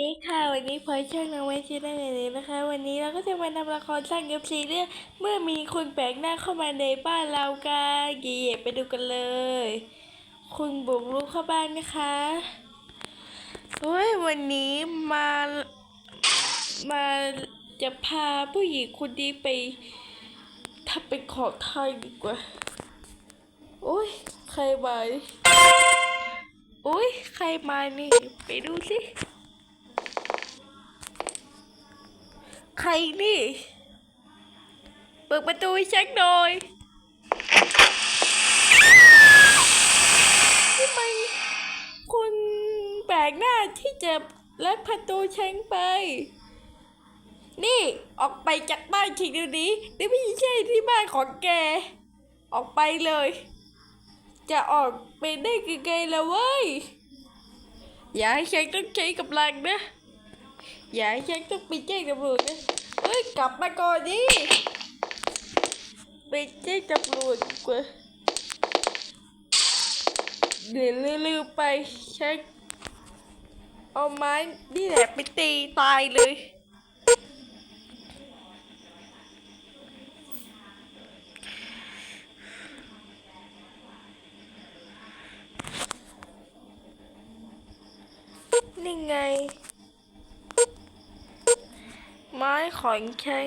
ดีค่ะ วันนี้พลอยช่างนางไว้ชื่อได้เลยนะคะ วันนี้เราก็จะมานำละครสร้างเอฟซีเรื่องเมื่อมีคนแปลกหน้าเข้ามาในบ้านเรากันเย่ไปดูกันเลย คุณบุกรุกเข้าบ้านนะคะโอ้ยวันนี้มามาจะพาผู้หญิงคนนี้ไปทำเป็นขอทานดีกว่าโอ้ยใครมาโอ้ยใครมานี่ไปดูสิ นี่ เปิดประตูให้ฉันหน่อยนี่มันคนแปลกหน้าที่จะลักประตูฉันไป นี่ออกไปจากบ้านฉันเดี๋ยวนี้นี่ไม่ใช่ที่บ้านของแก ออกไปเลย จะออกไปได้ไกลๆแล้วเว้ย อย่าให้ฉันต้องใช้กำลังนะอย่าให้ฉันต้องไปแจ้งตำรวจนะ เฮ้ยกลับมาก่อนดิไปแจ้งตำรวจดีกว่าเดี๋ยวลืมไปฉันเอาไม้นี่แหละไปตีตายเลยนี่ไง ไม้ของฉัน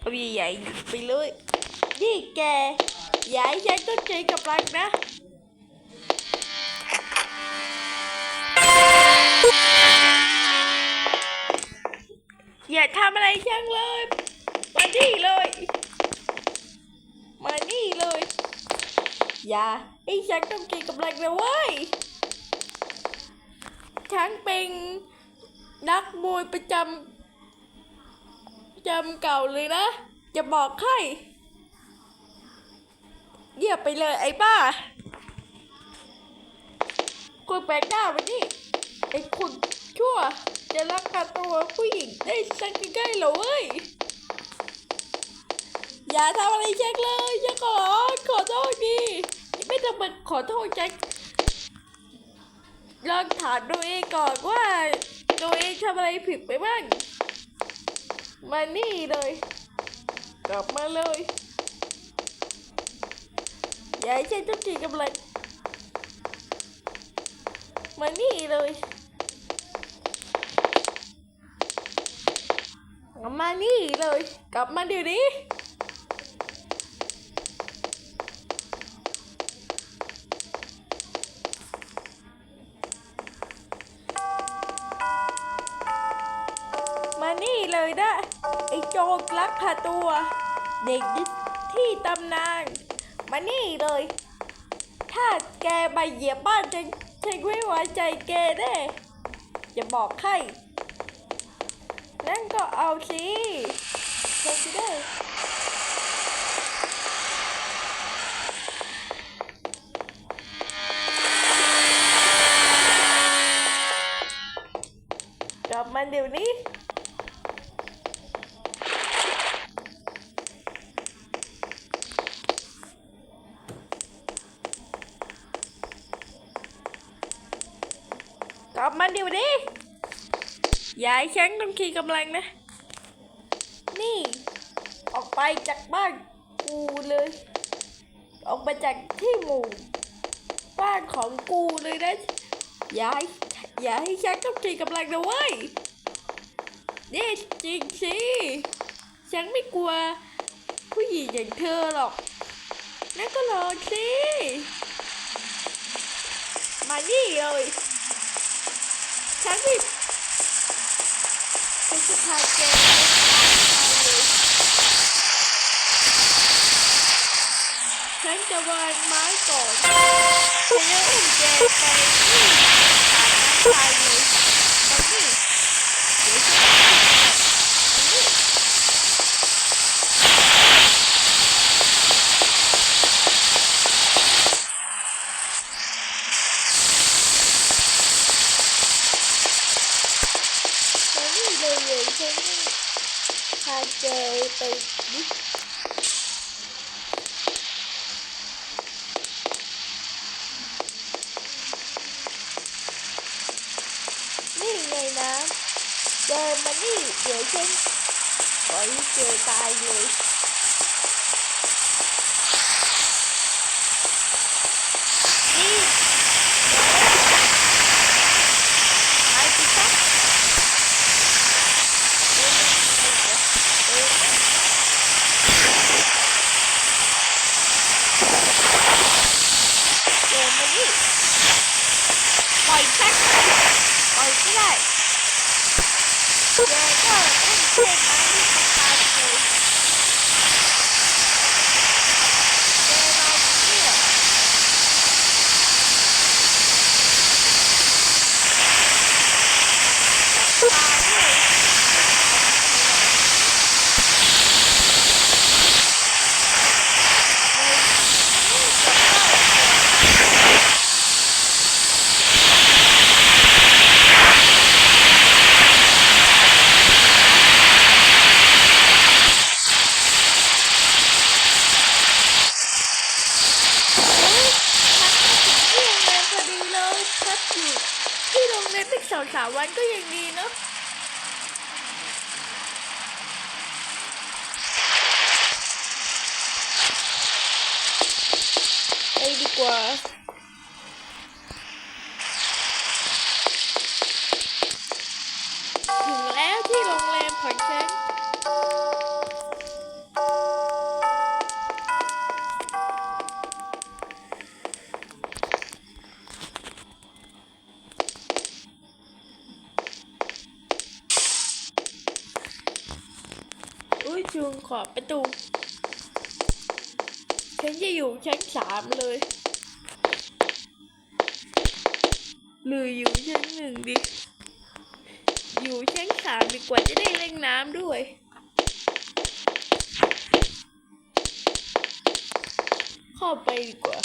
เอาใหญ่ไปเลยนี่แกอย่ให้ฉันต้องใจกับรักนะอย่าทำอะไรฉันเลย มานี่เลย มานี่เลย อย่าให้ฉันต้องใจกับรักนะเว้ยฉันเป็น นักมวยประจำประจำเก่าเลยนะ จะบอกให้เยียบไปเลยไอ้บ้าคุณแปลกหน้าไปนี่ไอ้คุณชั่ว จะรักพาตัวผู้หญิงได้สักใกล้ๆหรอเว้ย อย่าทำอะไรแจ็คเลยฉันขอขอโทษดีไม่ต้องมาขอโทษแจ็คลองถามตัวเองก่อนว่า ตัวเองทำอะไรผิดไปบ้าง มานี่เลย กลับมาเลย อย่าให้ฉันต้องจีกำลังมานี่เลยกลับมานี่เลย กลับมาเดี๋ยวนี้ ไอ้โจรลักพาตัว เด็กที่ตำนาน มานี่เลย ถ้าแกมาเหยียบบ้านฉันฉันไม่ไว้ใจแกแน่จะบอกให้นั่นก็เอาสิเธอจะได้กลับมาเดี๋ยวนี้ กลับมาเดี๋ยวนี้อย่าให้ฉันต้องขี่กำลังนะ นี่ ออกไปจากบ้านกูเลย ออกไปจากที่หมู่บ้านของกูเลยนะอย่าให้อย่าให้ฉันต้องขี่กำลังนะเว้ยนี่จริงสิฉันไม่กลัว ผู้หญิงอย่างเธอหรอกนั่นก็ลอสิ มานี่เลย ฉันไม่ฉันจะพาแกไปเลยฉันจะวางไม้ก่อนฉันจะอุ้มแกไปที่สาน้ำตาเลยมานี่เดี๋ยวฉันมานี่ นี่เลยเลยฉันพาแกไปดินี่ไงนะเดินมานี่เดี๋ยวฉันปล่อยให้เจอตายเลย นี่ไปสิครับ เดินมานี่ปล่อยฉันปล่อยก็ได้แกก็เล่นเล่นไม้ที่สำคัญเลยแกมาอยู่เนี่ยตายเลยเฮ้ยฉันมาถึงที่โรงแรมพอดีเลยพักอยู่ ที่โรงแรมตั้งสองสามวันก็ยังดีเนาะไปดีกว่า ประตู ฉันจะอยู่ชั้นสามเลย หรืออยู่ชั้นหนึ่งดิ อยู่ชั้นสามดีกว่าจะได้เล่นน้ำด้วยเข้าไปดีกว่า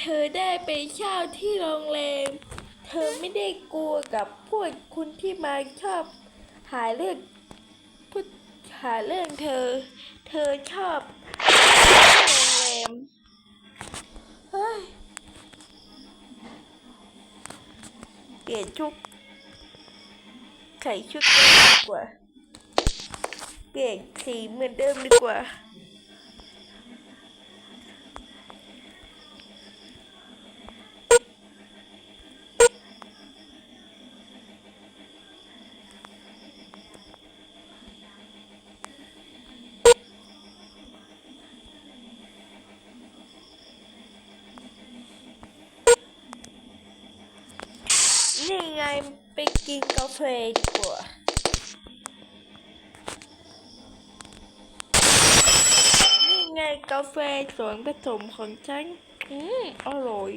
เธอได้ไปเช่าที่โรงแรม เธอไม่ได้กลัวกับพวกคุณที่มาชอบหาเรื่องพูดหาเรื่องเธอ เธอชอบโรงแรม เฮ้ย เปลี่ยนชุดใส่ชุดเดิมดีกว่า เปลี่ยนสีเหมือนเดิมดีกว่า นี่ไงไปกินกาแฟดีกว่านี่ไงกาแฟสวนผสมของฉัน อืมอร่อย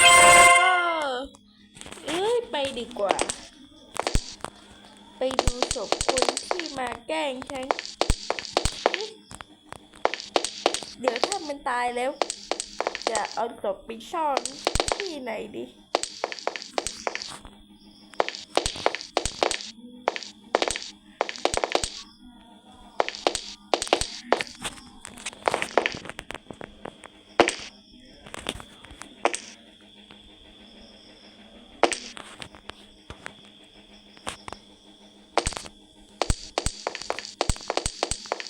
ก็เอ้ยไปดีกว่า ไปดูศพคนที่มาแกล้งฉันเอ๊ะเดี๋ยวถ้ามันตายแล้ว จะ เอาศพไปซ่อนที่ไหนดี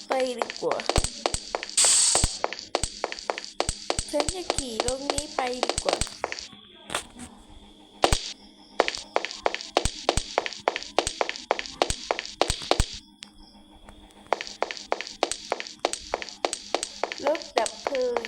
ไปดีกว่า ฉันจะขี่รถนี้ไปดีกว่า รถดับเพลิง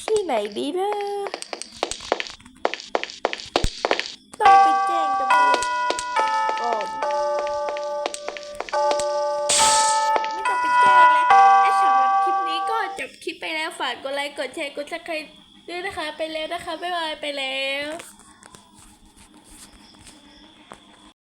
เที่ไหนดีนะต้องไปแจ้งตำรวจก่อนไม่ต้องไปแจ้งเลยและสำหรับคลิปนี้ก็จบคลิปไปแล้วฝากกดไลค์กดแชร์กดซับสไครต์ด้วยนะคะ ไปแล้วนะคะบ๊ายบายไปแล้ว